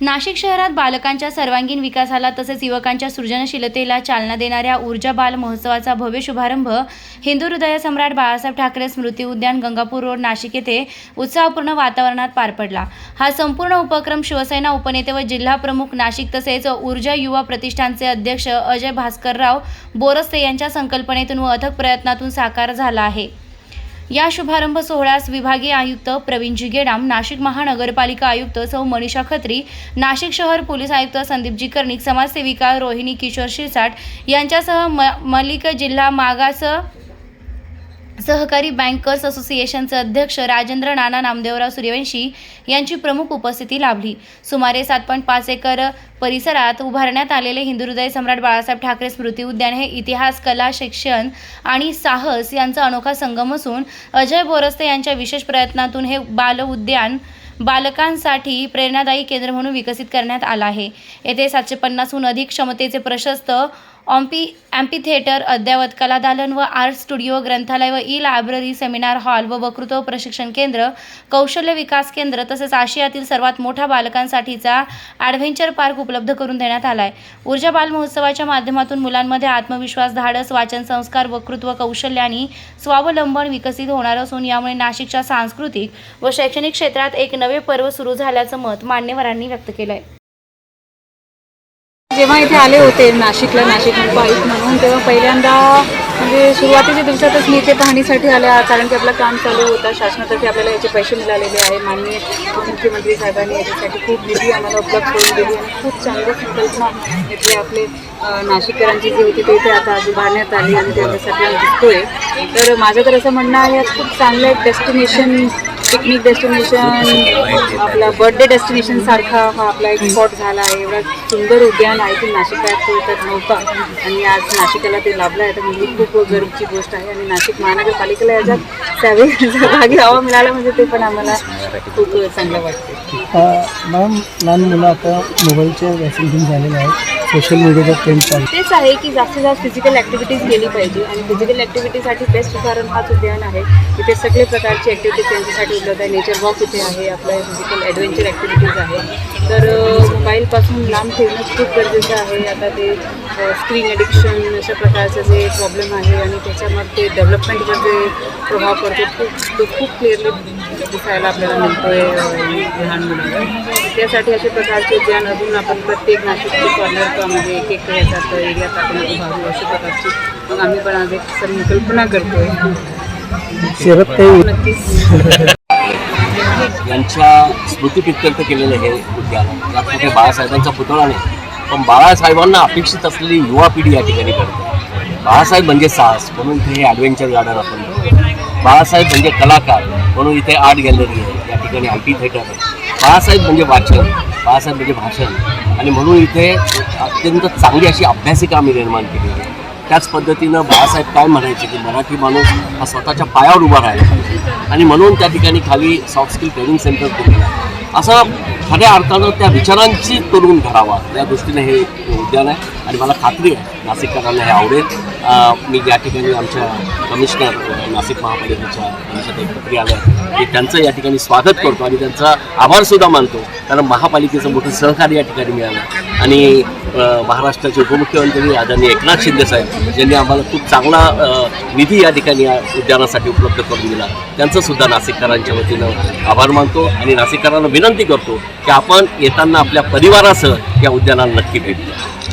नाशिक शहरात बालकांच्या सर्वांगीण विकासाला तसेच युवकांच्या सृजनशीलतेला चालना देणाऱ्या ऊर्जा बाल महोत्सवाचा भव्य शुभारंभ हिंदू हृदय सम्राट बाळासाहेब ठाकरे स्मृती उद्यान गंगापूर रोड नाशिक येथे उत्साहपूर्ण वातावरणात पार पडला. हा संपूर्ण उपक्रम शिवसेना उपनेते व जिल्हा प्रमुख नाशिक तसेच ऊर्जा युवा प्रतिष्ठानचे अध्यक्ष अजय भास्करराव बोरस्ते यांच्या संकल्पनेतून व अथक प्रयत्नातून साकार झाला आहे. या शुभारंभ सोहळ्यास विभागीय आयुक्त प्रवीण जिगेडाम नाशिक महानगरपालिका आयुक्त सौ मनीषा खत्री नाशिक शहर पोलीस आयुक्त संदीपजी कर्णिक समाजसेविका रोहिणी किशोर शिरसाट यांच्यासह म मलिक जिल्हा मागास सहकारी बँकर्स असोसिएशनचे अध्यक्ष राजेंद्र नाना नामदेवराव सूर्यवंशी यांची प्रमुख उपस्थिती लाभली. सुमारे सात पॉईंट पाच एकर परिसरात उभारण्यात आलेले हिंदुहृदय सम्राट बाळासाहेब ठाकरे स्मृती उद्यान हे इतिहास कला शिक्षण आणि साहस यांचा अनोखा संगम असून अजय बोरस्ते यांच्या विशेष प्रयत्नातून हे बाल उद्यान बालकांसाठी प्रेरणादायी केंद्र म्हणून विकसित करण्यात आलं आहे. येथे सातशे पन्नासहून अधिक क्षमतेचे प्रशस्त ऑम्पी ॲम्पी थिएटर अद्ययावत कलादालन व आर्ट स्टुडिओ ग्रंथालय व ई लायब्ररी सेमिनार हॉल व वक्तृत्व प्रशिक्षण केंद्र कौशल्य विकास केंद्र तसेच आशियातील सर्वात मोठा बालकांसाठीचा ॲडव्हेंचर पार्क उपलब्ध करून देण्यात आला आहे ऊर्जा बाल महोत्सवाच्या माध्यमातून मुलांमध्ये आत्मविश्वास धाडस वाचन संस्कार वक्तृत्व कौशल्य आणि स्वावलंबन विकसित होणार असून यामुळे नाशिकच्या सांस्कृतिक व शैक्षणिक क्षेत्रात एक नवे पर्व सुरू झाल्याचं मत मान्यवरांनी व्यक्त केलं आहे जेव्हा इथे आले होते नाशिकला नाशिक आयुक्त म्हणून तेव्हा पहिल्यांदा म्हणजे सुरुवातीच्या दिवसातच मी इथे पाहणीसाठी आल्या कारण की आपलं काम चालू होता. शासनातर्फे आपल्याला याचे पैसे मिळालेले आहे. माननीय मुख्यमंत्री साहेबांनी याच्यासाठी खूप निधी आम्हाला उपलब्ध करून दिली आणि खूप चांगली संकल्पना इथे आपले नाशिककरांची जी होती ते इथे आता उभारण्यात आली आणि त्याच्यासाठी दिसतोय. तर माझं तर असं म्हणणं आहे खूप चांगलं एक डेस्टिनेशन पिकनिक डेस्टिनेशन आपला बर्थडे डेस्टिनेशन सारखा हा आपला एक स्पॉट झाला आहे. एवढा सुंदर उद्यान आहे की नाशिकात तर नव्हता. आणि आज नाशिकाला ते लाभलं आहे. तर म्हणजे खूप गरजची गोष्ट आहे. आणि नाशिक महानगरपालिकेला याच्यात त्यावेळी सहभागी हवा मिळाला म्हणजे ते पण आम्हाला खूप चांगलं वाटतं मॅम लहान मुलं आता मोबाईलच्या वॅक्सिनेशन झालेलं आहे सोशल मीडियाचा ट्रेंड चालू तेच आहे की जास्तीत जास्त फिजिकल ॲक्टिव्हिटीज केली पाहिजे. आणि फिजिकल ॲक्टिव्हिटीसाठी बेस्ट उदाहरण हाच उद्यान आहे. इथे सगळे प्रकारचे ॲक्टिव्हिटीज त्यांच्यासाठी उपलब्ध आहे. नेचर वॉक इथे आहे आपल्या फिजिकल ॲडव्हेंचर ॲक्टिव्हिटीज आहे. तर मोबाईलपासून लांब ठेवणं खूप गरजेचं आहे. आता ते स्क्रीन ॲडिक्शन अशा प्रकारचं जे प्रॉब्लेम आहे आणि त्याच्यामध्ये डेव्हलपमेंटवर जे प्रभाव पडतो खूप तो खूप क्लिअरली दिसायला आपल्याला मिळतोय लहान मुलांना. त्यासाठी अशा प्रकारचे उद्यान अजून आपण प्रत्येक नाशिकच्या कॉर्नरमध्ये एक एक याच्यात एरियात आपण उभारू अशा प्रकारची. मग आम्ही पण आज एक संकल्पना करतोय. शरद काही नक्कीच. यांच्या स्मृतीप्रित्यर्थ केलेलं हे उद्यान. त्यात कुठे बाळासाहेबांचा पुतळा नाही पण बाळासाहेबांना अपेक्षित असलेली युवा पिढी या ठिकाणी करते बाळासाहेब म्हणजे साहस म्हणून इथे हे ॲडव्हेंचर गार्डन आपण बाळासाहेब म्हणजे कलाकार म्हणून इथे आर्ट गॅलरी आहे. या ठिकाणी आय टी थिएटर आहे. बाळासाहेब म्हणजे वाचन बाळासाहेब म्हणजे भाषण आणि म्हणून इथे अत्यंत चांगली अशी अभ्यासिका आम्ही निर्माण केली आहे. त्याच पद्धतीनं बाळासाहेब काय म्हणायचे की मराठी माणूस हा स्वतःच्या पायावर उभा राहिला आणि म्हणून त्या ठिकाणी खाली सॉफ्ट स्किल ट्रेनिंग सेंटर केलेलं आहे असं खऱ्या अर्थानं त्या विचारांची तरुण घडावा या दृष्टीने हे उद्यान आहे आणि मला खात्री आहे नाशिककरांना हे आवडेल. मी या ठिकाणी आमच्या कमिशनर नाशिक महापालिकेच्या आमच्या खत्री आलं की त्यांचं या ठिकाणी स्वागत करतो आणि त्यांचा आभारसुद्धा मानतो. कारण महापालिकेचं मोठं सहकार्य या ठिकाणी मिळालं. आणि महाराष्ट्राचे उपमुख्यमंत्री आदरणीय एकनाथ शिंदे साहेब आम्हाला खूप चांगला निधी या ठिकाणी या उद्यानासाठी उपलब्ध करून दिला त्यांचंसुद्धा नाशिककरांच्या वतीनं आभार मानतो आणि नाशिककरांना विनंती करतो की आपण येताना आपल्या परिवारासह या उद्यानाला नक्की भेट द्या.